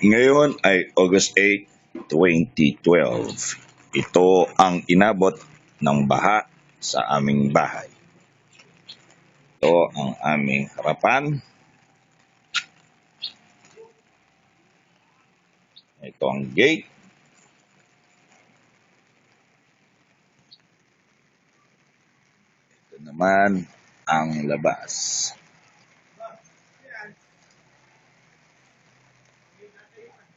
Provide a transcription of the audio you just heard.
Ngayon ay August 8, 2012. Ito ang inabot ng baha sa aming bahay. Ito ang aming harapan. Ito ang gate. Ito naman ang labas. paper.